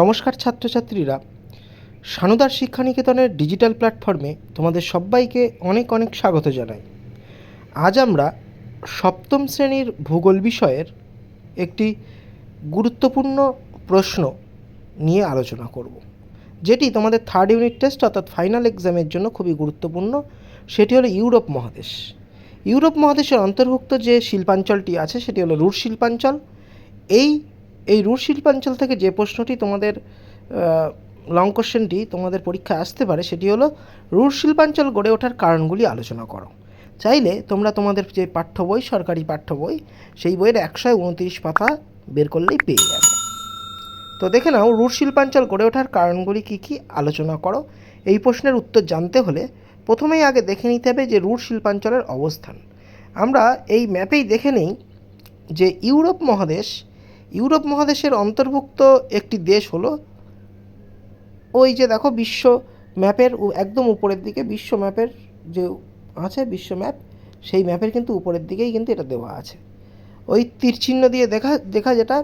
নমস্কার ছাত্রছাত্রীরা। সানুদার শিক্ষানিকেতনের ডিজিটাল প্ল্যাটফর্মে তোমাদের সবাইকে অনেক অনেক স্বাগত জানাই। আজ আমরা সপ্তম শ্রেণির ভূগোল বিষয়ের একটি গুরুত্বপূর্ণ প্রশ্ন নিয়ে আলোচনা করব। যেটি তোমাদের থার্ড ইউনিট টেস্ট অর্থাৎ ফাইনাল এক্সামের জন্য খুবই গুরুত্বপূর্ণ, সেটি হলো ইউরোপ মহাদেশ। ইউরোপ মহাদেশের অন্তর্ভুক্ত যে শিল্পাঞ্চলটি আছে, সেটি হলো রুশ শিল্পাঞ্চল। এই এই রুশ শিল্পাঞ্চল থেকে যে প্রশ্নটি তোমাদের লং কোশ্চেনটি তোমাদের পরীক্ষায় আসতে পারে, সেটি হলো, রুশ শিল্পাঞ্চল গড়ে ওঠার কারণগুলি আলোচনা করো। চাইলে তোমরা তোমাদের যে পাঠ্য বই, সরকারি পাঠ্য বই, সেই বইয়ের একশো উনত্রিশ পাতা বের করলেই পেয়ে যাবে। তো দেখে নাও, রুশ শিল্পাঞ্চল গড়ে ওঠার কারণগুলি কী কী, আলোচনা করো। এই প্রশ্নের উত্তর জানতে হলে প্রথমেই আগে দেখে নিতে হবে যে রুশ শিল্পাঞ্চলের অবস্থান। আমরা এই ম্যাপেই দেখে নেই যে ইউরোপ মহাদেশ ইউরোপ মহাদেশের অন্তর্ভুক্ত একটি দেশ হলো ওই যে দেখো বিশ্ব ম্যাপের একদম উপরের দিকে বিশ্ব ম্যাপের যে আছে, বিশ্ব ম্যাপ, সেই ম্যাপের কিন্তু উপরের দিকেই কিন্তু এটা দেওয়া আছে। ওই তীর চিহ্ন দিয়ে দেখা দেখা যেটা,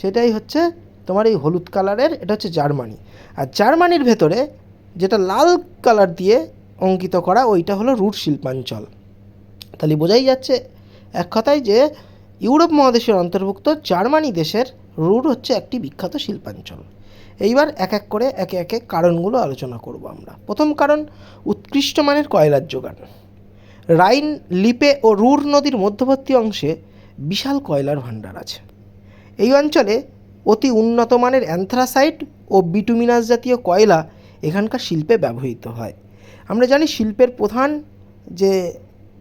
সেটাই হচ্ছে তোমার এই হলুদ কালারের, এটা হচ্ছে জার্মানি। আর জার্মানির ভেতরে যেটা লাল কালার দিয়ে অঙ্কিত করা, ওইটা হলো রুট শিল্পাঞ্চল। তাহলে বোঝাই যাচ্ছে এক কথায় যে ইউরোপ মহাদেশের অন্তর্ভুক্ত জার্মানি দেশের রুর হচ্ছে একটি বিখ্যাত শিল্পাঞ্চল। এইবার এক এক করে একে একে কারণগুলো আলোচনা করব আমরা। প্রথম কারণ, উৎকৃষ্ট মানের কয়লার যোগান। রাইন, লিপে ও রুর নদীর মধ্যবর্তী অংশে বিশাল কয়লার ভাণ্ডার আছে। এই অঞ্চলে অতি উন্নত মানের অ্যান্থ্রাসাইট ও বিটুমিনাস জাতীয় কয়লা এখানকার শিল্পে ব্যবহৃত হয়। আমরা জানি শিল্পের প্রধান যে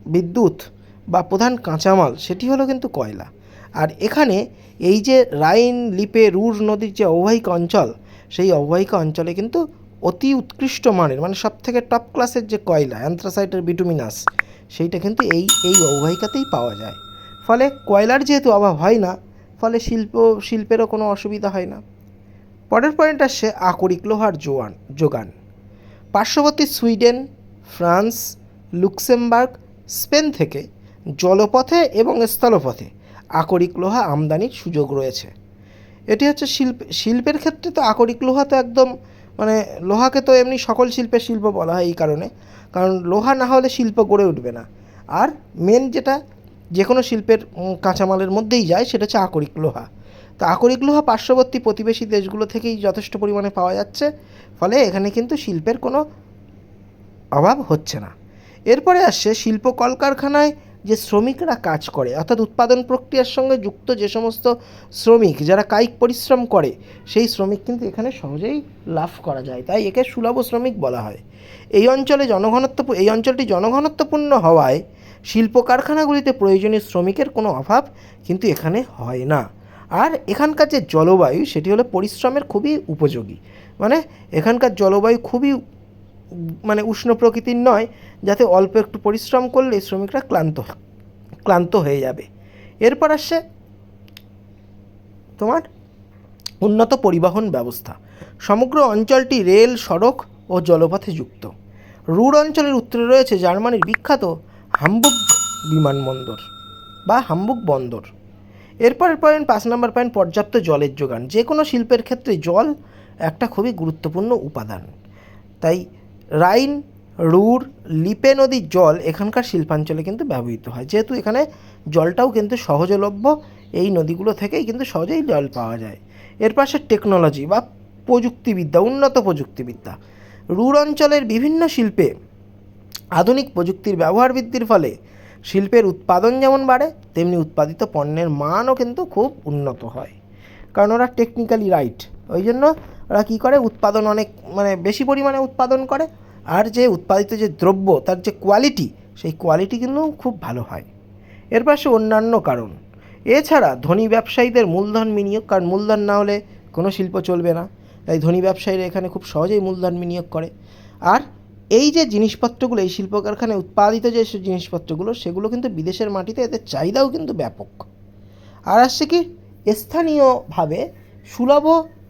বিদ্যুৎ বা প্রধান কাঁচামাল সেটি হলো কিন্তু কয়লা। আর এখানে এই যে রাইন, লিপে, রুর নদীর যে অববাহিকা অঞ্চল, সেই অববাহিকা অঞ্চলে কিন্তু অতি উৎকৃষ্ট মানের মানে সব থেকে টপ ক্লাসের যে কয়লা অ্যান্থ্রাসাইটের বিটুমিনাস সেইটা কিন্তু এই এই অববাহিকাতেই পাওয়া যায়। ফলে কয়লার যেহেতু অভাব হয় না, ফলে শিল্প, শিল্পেরও কোনো অসুবিধা হয় না। পরের পয়েন্ট আসছে আকরিক লোহার জোয়ান, যোগান। পার্শ্ববর্তী সুইডেন, ফ্রান্স, লুক্সেমবার্গ, স্পেন থেকে জলপথে এবং স্থলপথে। আকরিক লোহা আমদানির সুযোগ রয়েছে। এটি হচ্ছে শিল্প শিল্পের ক্ষেত্রে তো আকরিক লোহা তো একদম মানে লোহাকে তো এমনি সকল শিল্পের শিল্প বলা হয় এই কারণে। কারণ লোহা না হলে শিল্প গড়ে উঠবে না। আর মেন যেটা যে কোনো শিল্পের কাঁচামালের মধ্যেই যায়, সেটা হচ্ছে আকরিক লোহা। তো আকরিক লোহা পার্শ্ববর্তী প্রতিবেশী দেশগুলো থেকেই যথেষ্ট পরিমাণে পাওয়া যাচ্ছে। ফলে এখানে কিন্তু শিল্পের কোনো অভাব হচ্ছে না। এরপরে আসছে শিল্প কলকারখানায় যে শ্রমিকরা কাজ করে, অর্থাৎ উৎপাদন প্রক্রিয়ার সঙ্গে যুক্ত যে সমস্ত শ্রমিক যারা কায়িক পরিশ্রম করে, সেই শ্রমিক কিন্তু এখানে সহজেই লাভ করা যায়। তাই একে সুলভ শ্রমিক বলা হয়। এই অঞ্চলে জনঘনত্ব এই অঞ্চলটি জনঘনত্বপূর্ণ হওয়ায় শিল্প কারখানাগুলিতে প্রয়োজনীয় শ্রমিকের কোনো অভাব কিন্তু এখানে হয় না। আর এখানকার যে জলবায়ু, সেটি হলো পরিশ্রমের খুবই উপযোগী। মানে এখানকার জলবায়ু খুবই মানে উষ্ণ প্রকৃতির নয়, যাতে অল্প একটু পরিশ্রম করলে শ্রমিকরা ক্লান্ত ক্লান্ত হয়ে যাবে। এরপর আসছে তোমার উন্নত পরিবহন ব্যবস্থা। সমগ্র অঞ্চলটি রেল, সড়ক ও জলপথে যুক্ত। রুর অঞ্চলের উত্তরে রয়েছে জার্মানির বিখ্যাত হামবুক বিমানবন্দর বা হামবুক বন্দর। এরপরের পয়েন্ট পাঁচ নম্বর পয়েন্ট, পর্যাপ্ত জলের যোগান। যে কোনো শিল্পের ক্ষেত্রে জল একটা খুবই গুরুত্বপূর্ণ উপাদান। তাই রাইন, রুর, লিপে নদীর জল এখানকার শিল্পাঞ্চলে কিন্তু ব্যবহৃত হয়। যেহেতু এখানে জলটাও কিন্তু সহজলভ্য, এই নদীগুলো থেকেই কিন্তু সহজেই জল পাওয়া যায়। এর পাশে টেকনোলজি বা প্রযুক্তিবিদ্যা, উন্নত প্রযুক্তিবিদ্যা। রুর অঞ্চলের বিভিন্ন শিল্পে আধুনিক প্রযুক্তির ব্যবহার বৃদ্ধির ফলে শিল্পের উৎপাদন যেমন বাড়ে, তেমনি উৎপাদিত পণ্যের মানও কিন্তু খুব উন্নত হয়। কারণ ওরা টেকনিক্যালি রাইট ওই জন্য ওরা কী করে? উৎপাদন অনেক মানে বেশি পরিমাণে উৎপাদন করে। আর যে উৎপাদিত যে দ্রব্য, তার যে কোয়ালিটি সেই কোয়ালিটি কিন্তু খুব ভালো হয়। এর পাশে অন্যান্য কারণ। এছাড়া ধনী ব্যবসায়ীদের মূলধন বিনিয়োগ, কারণ মূলধন না হলে কোনো শিল্প চলবে না। তাই ধনী ব্যবসায়ীরা এখানে খুব সহজেই মূলধন বিনিয়োগ করে। আর এই যে জিনিসপত্রগুলো, এই শিল্প কারখানায় উৎপাদিত যে জিনিসপত্রগুলো, সেগুলো কিন্তু বিদেশের মাটিতে, এদের চাহিদাও কিন্তু ব্যাপক। আর আসছে কি? স্থানীয়ভাবে সুলভ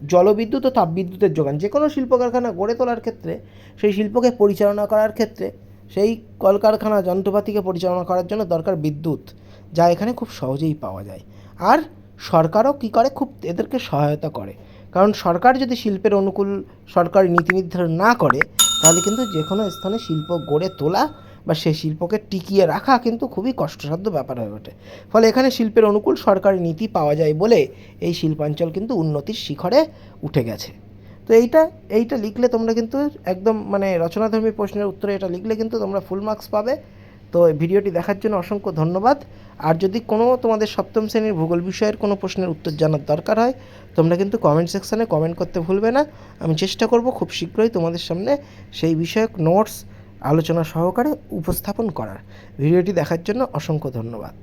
জলবিদ্যুৎ ও তাপবিদ্যুতের যোগান। যে কোনো শিল্প কারখানা গড়ে তোলার ক্ষেত্রে, সেই শিল্পকে পরিচালনা করার ক্ষেত্রে, সেই কলকারখানা যন্ত্রপাতিকে পরিচালনা করার জন্য দরকার বিদ্যুৎ, যা এখানে খুব সহজেই পাওয়া যায়। আর সরকারও কী করে? খুব এদেরকে সহায়তা করে। কারণ সরকার যদি শিল্পের অনুকূল সরকারি নীতি নির্ধারণ না করে, তাহলে কিন্তু যে কোনো স্থানে শিল্প গড়ে তোলা বা সেই শিল্পকে টিকিয়ে রাখা কিন্তু খুবই কষ্টসাধ্য ব্যাপার হয়ে ওঠে। ফলে এখানে শিল্পের অনুকূল সরকারি নীতি পাওয়া যায় বলে এই শিল্পাঞ্চল কিন্তু উন্নতির শিখরে উঠে গেছে। তো এইটা এইটা লিখলে তোমরা কিন্তু একদম মানে রচনাধর্মী প্রশ্নের উত্তরে এটা লিখলে কিন্তু তোমরা ফুল মার্কস পাবে। তো ভিডিওটি দেখার জন্য অসংখ্য ধন্যবাদ। আর যদি কোনো তোমাদের সপ্তম শ্রেণির ভূগোল বিষয়ের কোনো প্রশ্নের উত্তর জানার দরকার হয়, তোমরা কিন্তু কমেন্ট সেকশানে কমেন্ট করতে ভুলবে না। আমি চেষ্টা করব খুব শীঘ্রই তোমাদের সামনে সেই বিষয়ক নোটস আলোচনা সহকারে উপস্থাপন করার। ভিডিওটি দেখার জন্য অসংখ্য ধন্যবাদ।